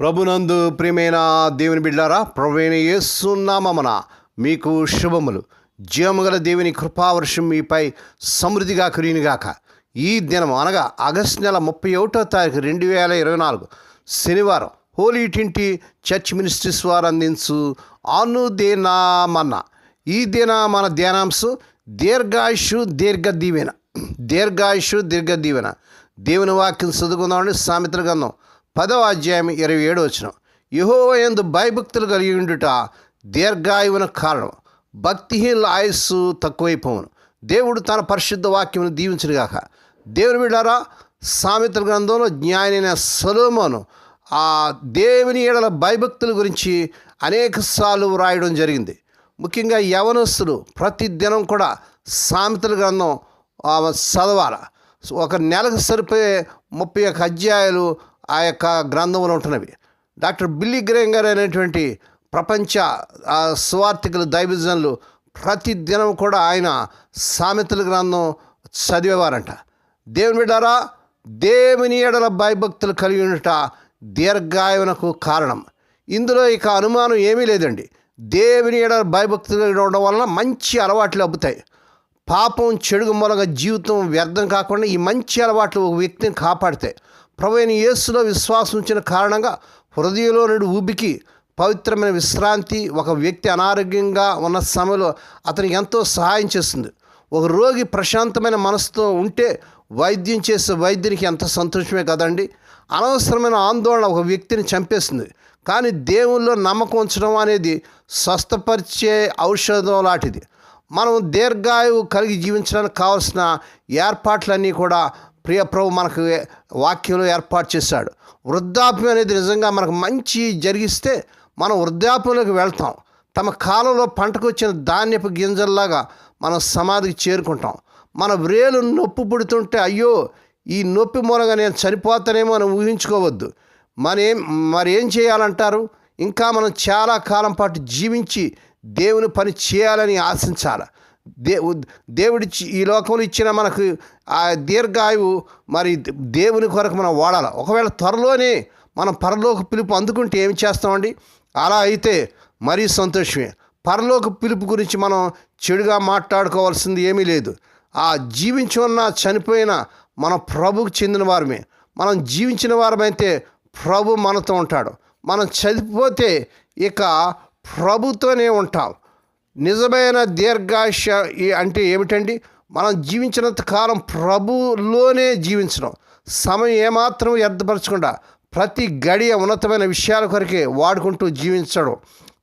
ప్రభునందు ప్రియమైన దేవుని బిడ్డారా ప్రభువైన యేసునామమున మీకు శుభములు. జీవముగల దేవుని కృపావర్షం మీపై సమృద్ధిగా కురినిగాక ఈ దినం అనగా ఆగస్టు నెల ముప్పై ఒకటో తారీఖు రెండు వేల ఇరవై నాలుగు శనివారం హోలీ టింటి చర్చ్ మినిస్ట్రీస్ వారు అందించు అనుదేనామన్న. ఈ దిన మన ధ్యానాంశం దీర్ఘాయుషు దీర్ఘ దీవెన దీర్ఘాయుషు దీర్ఘ దీవెన దేవుని వాక్యం చదువుకుందామని సామెతల గంధం పదవ అధ్యాయం ఇరవై ఏడు వచ్చిన యహో ఎందు భయభక్తులు కలిగి ఉండుట దీర్ఘాయువున కారణం. భక్తిహీనుల ఆయుస్సు తక్కువైపోవును. దేవుడు తన పరిశుద్ధ వాక్యమును దీవించుగాక దేవుని బిడ్డారా సామెతల గ్రంథంలో జ్ఞానైన సలోమోను ఆ దేవుని ఏడల భయభక్తుల గురించి అనేక సార్లు వ్రాయడం జరిగింది. ముఖ్యంగా యవనస్తులు ప్రతి దినం కూడా సామెతల గ్రంథం ఆ, చదవాల. ఒక నెలకు సరిపోయే ముప్పై ఒక్క అధ్యాయాలు ఆ యొక్క గ్రంథంలో ఉంటున్నవి. డాక్టర్ బిల్లీ గ్రేమ్ గారు అనేటువంటి ప్రపంచ స్వార్థికులు సువార్థికులు దైవజనులు ప్రతి దినం కూడా ఆయన సామెతల గ్రంథం చదివేవారంట. దేవుని బిడ్డారా దేవుని ఎడల భయభక్తులు కలిగి ఉండట దీర్ఘాయువునకు కారణం. ఇందులో ఇక అనుమానం ఏమీ లేదండి. దేవుని ఎడల భయభక్తులు ఉండడం వలన మంచి అలవాట్లు అబ్బుతాయి పాపం చెడుగు మూలంగా జీవితం వ్యర్థం కాకుండా ఈ మంచి అలవాట్లు ఒక వ్యక్తిని కాపాడితే ప్రభు యేసులో విశ్వాసం ఉంచిన కారణంగా హృదయంలో నుండి ఊబికి పవిత్రమైన విశ్రాంతి ఒక వ్యక్తి అనారోగ్యంగా ఉన్న సమయంలో అతనికి ఎంతో సహాయం చేస్తుంది. ఒక రోగి ప్రశాంతమైన మనసుతో ఉంటే వైద్యం చేసే వైద్యునికి ఎంత సంతోషమే కదండి. అనవసరమైన ఆందోళన ఒక వ్యక్తిని చంపేస్తుంది. కానీ దేవుల్లో నమ్మకం ఉంచడం అనేది స్వస్థపరిచే ఔషధం లాంటిది. మనం దీర్ఘాయువు కలిగి జీవించడానికి కావాల్సిన ఏర్పాట్లన్నీ కూడా ప్రియ ప్రభు మనకు వాక్యంలో ఏర్పాటు చేశాడు. వృద్ధాప్యం అనేది నిజంగా మనకు మంచి జరిగిస్తే మనం వృద్ధాప్యంలోకి వెళ్తాం. తమ కాలంలో పంటకు వచ్చిన ధాన్యపు గింజల్లాగా మనం సమాధికి చేరుకుంటాం. మన వ్రేలు నొప్పి పుడుతుంటే అయ్యో ఈ నొప్పి మూలంగా నేను చనిపోతానేమో అని ఊహించుకోవద్దు. మరేం మరి ఏం చేయాలంటారు? ఇంకా మనం చాలా కాలం పాటు జీవించి దేవుని పని చేయాలని ఆశించాలి? దే దేవుడి ఈ లోకంలో ఇచ్చిన మనకు ఆ దీర్ఘాయువు మరి దేవుని కొరకు మనం వాడాలి? ఒకవేళ త్వరలోనే మనం పరలోక పిలుపు అందుకుంటే ఏం చేస్తామండి? అలా అయితే మరీ సంతోషమే. పరలోక పిలుపు గురించి మనం చెడుగా మాట్లాడుకోవాల్సింది ఏమీ లేదు. ఆ జీవించి ఉన్న చనిపోయిన మన ప్రభుకు చెందిన వారమే. మనం జీవించిన వారమైతే ప్రభు మనతో ఉంటాడు. మనం చనిపోతే ఇక ప్రభుతోనే ఉంటాం. నిజమైన దీర్ఘాశ అంటే ఏమిటండి? మనం జీవించినంత కాలం ప్రభులోనే జీవించడం సమయం ఏమాత్రం వ్యర్థపరచకుండా ప్రతి గడియ ఉన్నతమైన విషయాల కొరకే వాడుకుంటూ జీవించడం.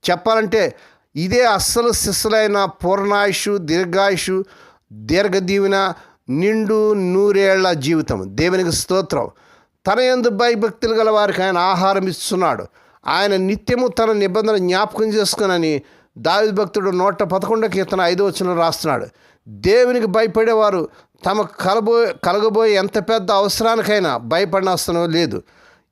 చెప్పాలంటే ఇదే అస్సలు శిస్సులైన పూర్ణాయుషు దీర్ఘాయుషు దీర్ఘదీవెన నిండు నూరేళ్ళ జీవితం. దేవునికి స్తోత్రం. తన ఎందు భయభక్తులు గల వారికి ఆయన ఆహారం ఇస్తున్నాడు. ఆయన నిత్యము తన నిబంధన జ్ఞాపకం చేసుకునని దావి భక్తుడు నూట పదకొండు కీర్తన ఐదో వచ్చిన రాస్తున్నాడు. దేవునికి భయపడేవారు తమ కలబో కలగబోయే ఎంత పెద్ద అవసరానికైనా భయపడినవసరం లేదు.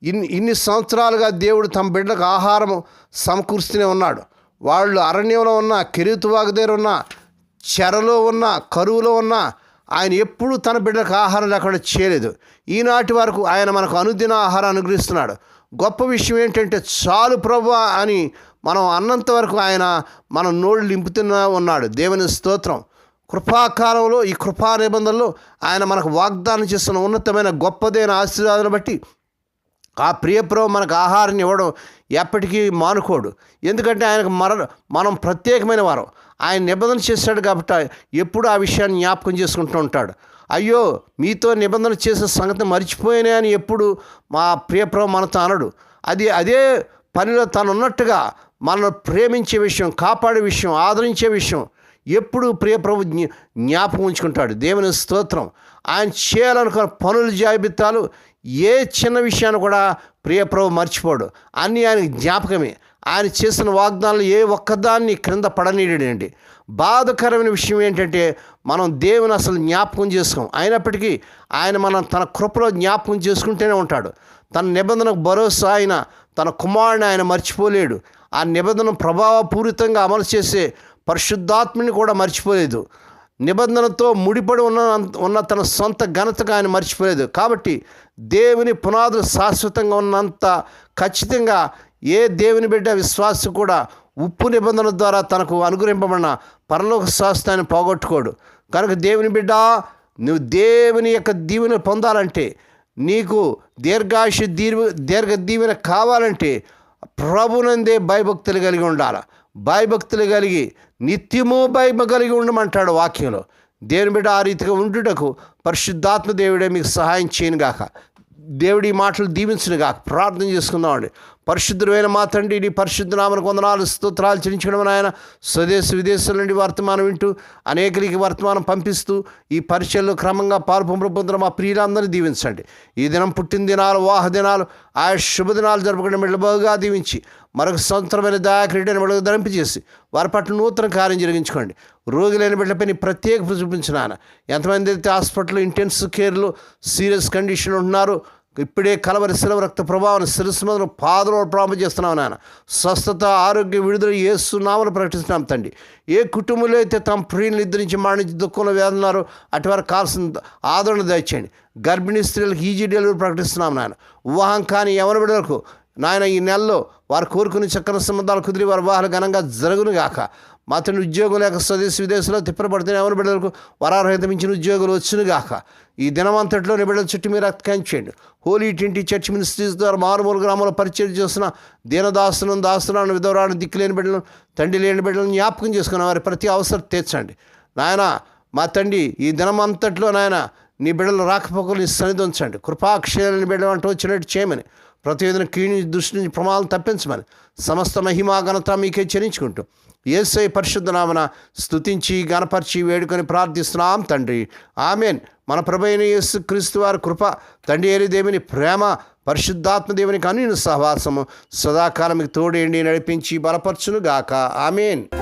ఇన్ని ఇన్ని సంవత్సరాలుగా దేవుడు తమ బిడ్డలకు ఆహారం సమకూరుస్తూనే ఉన్నాడు. వాళ్ళు అరణ్యంలో ఉన్న కెరీతువాగు దగ్గర ఉన్న చెరలో ఉన్న కరువులో ఉన్న ఆయన ఎప్పుడూ తన బిడ్డలకు ఆహారం లేకుండా చేయలేదు. ఈనాటి వరకు ఆయన మనకు అనుదిన ఆహారం అనుగ్రహిస్తున్నాడు. గొప్ప విషయం ఏంటంటే చాలు ప్రభు అని మనం అన్నంత వరకు ఆయన మన నోళ్ళు నింపుతున్నా ఉన్నాడు. దేవుని స్తోత్రం. కృపాకాలంలో ఈ కృపా నిబంధనలో ఆయన మనకు వాగ్దానం చేస్తున్న ఉన్నతమైన గొప్పదైన ఆశీర్వాదాన్ని బట్టి ఆ ప్రియప్రభు మనకు ఆహారాన్ని ఇవ్వడం ఎప్పటికీ మానుకోడు. ఎందుకంటే ఆయనకు మర మనం ప్రత్యేకమైన వారం. ఆయన నిబంధన చేశాడు కాబట్టి ఎప్పుడు ఆ విషయాన్ని జ్ఞాపకం చేసుకుంటూ ఉంటాడు. అయ్యో మీతో నిబంధన చేసే సంగతి మర్చిపోయినా అని ఎప్పుడు మా ప్రియప్రభు మనతో అనడు. అది అదే పనిలో తను ఉన్నట్టుగా మనల్ని ప్రేమించే విషయం కాపాడే విషయం ఆదరించే విషయం ఎప్పుడు ప్రియప్రభు జ్ఞాపకం ఉంచుకుంటాడు. దేవుని స్తోత్రం. ఆయన చేయాలనుకున్న పనుల జాబితాలు ఏ చిన్న విషయాన్ని కూడా ప్రియప్రభు మర్చిపోడు. అన్నీ ఆయన జ్ఞాపకమే. ఆయన చేసిన వాగ్దానాలు ఏ ఒక్కదాన్ని క్రింద పడనీయడండి. బాధకరమైన విషయం ఏంటంటే మనం దేవుని అసలు జ్ఞాపకం చేసుకోం. అయినప్పటికీ ఆయన మనం తన కృపలో జ్ఞాపకం చేసుకుంటూనే ఉంటాడు. తన నిబంధనకు భరోసా ఆయన తన కుమారుని ఆయన మర్చిపోలేడు. ఆ నిబంధన ప్రభావపూరితంగా అమలు చేసే పరిశుద్ధాత్మని కూడా మర్చిపోలేదు. నిబంధనతో ముడిపడి ఉన్న ఉన్న తన సొంత ఘనతగా ఆయన మర్చిపోలేదు. కాబట్టి దేవుని పునాదులు శాశ్వతంగా ఉన్నంత ఖచ్చితంగా ఏ దేవుని బిడ్డ విశ్వాసం కూడా ఉప్పు నిబంధన ద్వారా తనకు అనుగ్రహింపబడిన పరలోక శాస్త్రాన్ని పోగొట్టుకోడు. కనుక దేవుని బిడ్డ నువ్వు దేవుని యొక్క దీవెన పొందాలంటే నీకు దీర్ఘాయుష దీర్ఘ దీర్ఘ దీవెన కావాలంటే ప్రభునందే భయభక్తులు కలిగి ఉండాలి. భయభక్తులు కలిగి నిత్యము భయమ కలిగి ఉండమంటాడు వాక్యంలో. దేవుని బిడ్డ ఆ రీతిగా ఉండుటకు పరిశుద్ధాత్మ దేవుడే మీకు సహాయం చేయను గాక. దేవుడి మాటలు దీవించిన కాక ప్రార్థన చేసుకుందామండి పరిశుద్ధమైన మా తండ్రి నీ పరిశుద్ధ నామను కొందనాలు స్తోత్రాలు చెల్లించడం ఆయన స్వదేశ విదేశాల నుండి వర్తమానం వింటూ అనేకలకి వర్తమానం పంపిస్తూ ఈ పరిచయలు క్రమంగా పాల్పొంపులు పొందిన మా ప్రియులందరినీ దీవించండి. ఈ దినం పుట్టిన దినాలు వాహ దినాలు ఆయా శుభదినాలు జరుపుకునే మెళ్ళబోగా దీవించి మరొక సంవత్సరమైన దయాక్రీడని మెడకు ధరింపజేసి వారి పట్ల నూతన కార్యం జరిగించుకోండి. రోగులైన బిడ్డపై నీ ప్రత్యేక చూపించినాన ఎంతమంది అయితే హాస్పిటల్ ఇంటెన్సివ్ కేర్లో సీరియస్ కండిషన్ ఉంటున్నారు ఇప్పుడే కలవరి శిలవ రక్త ప్రభావం శిరస్సు మీద పాదలో ప్రారంభం చేస్తున్నాం నాన్న. స్వస్థత ఆరోగ్య విడుదల ఏస్తున్నామని ప్రకటిస్తున్నాం తండ్రి. ఏ కుటుంబంలో అయితే తమ ప్రియులు నిద్రించి మరణించి దుఃఖంలో వేదన్నారు అటువారు వారికి కావాల్సిన ఆదరణ దయచేయండి. గర్భిణీ స్త్రీలకు ఈజీ డెలివరీ ప్రకటిస్తున్నాం నాన్న. వివాహం కానీ ఎవరి బిడ్డలకు నాయన ఈ నెలలో వారు కోరుకుని చక్కని సంబంధాలు కుదిరి వారి వివాహాలు ఘనంగా జరుగును గాక. మా తండ్రి ఉద్యోగం లేక స్వదేశీ విదేశంలో తిప్పబడుతున్న ఎవరి బిడ్డలకు వరార్హత మించిన ఉద్యోగులు వచ్చును గాక. ఈ దినమంతట్లో నీ బిడ్డల చుట్టూ మీరు చేయండి. హోలీ ట్వంటీ చర్చ్ మినిస్ట్రీస్ ద్వారా మారుమూల గ్రామంలో పరిచయం చేస్తున్న దీనదాసులను దాసులను విధవరాలను దిక్కులేని బిడ్డలను తండ్రి లేని బిడ్డలను జ్ఞాపకం చేసుకున్న వారి ప్రతి అవసరం తీర్చండి. నాయన మా తండ్రి ఈ దినమంతట్లో నాయన నీ బిడ్డలు రాకపోకలు నీ సన్నిధి ఉంచండి. కృపాక్షయాలని బిడ్డలు అంటూ వచ్చినట్టు చేయమని ప్రతివేదన ఏదైనా దృష్టి నుంచి ప్రమాదం తప్పించమని సమస్త మహిమా ఘనత మీకే చెల్లించుకుంటూ ఏసై పరిశుద్ధ నామన స్తుతించి గణపరిచి వేడుకొని ప్రార్థిస్తున్నాం తండ్రి. ఆమెన్. మన ప్రభైన యేసు క్రీస్తు వారి కృప తండ్రి ఏరి దేవుని ప్రేమ పరిశుద్ధాత్మ దేవునికి అన్ని సహవాసము సదాకాలం మీకు తోడేండి నడిపించి బలపరచును గాక ఆమెన్.